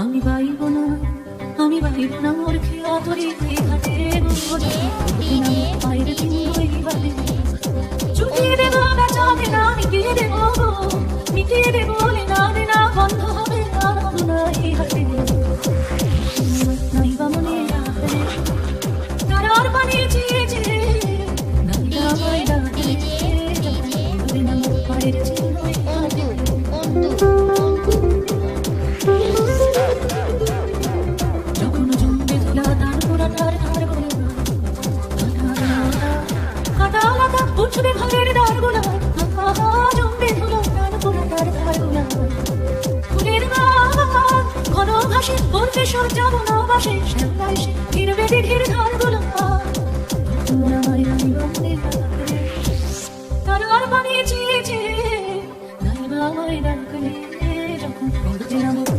আমি বাইব না আমি বাইব না। মোর খেয়া ধরি ঘাটে বাইরে চাঁদে না মিটিয়ে দেব গো মিটিয়ে দেব না রে না বন্ধ হবে না না এই মনে চেয়েছে নাইবা চিহ্ন বাতাস বলবে সব যাব না বাসে শ্যামলাই সে ধীর বেদি ধীর ধারগুলো তার আর বানিয়ে চেয়ে নাই বা আমায় যখন করছিলাম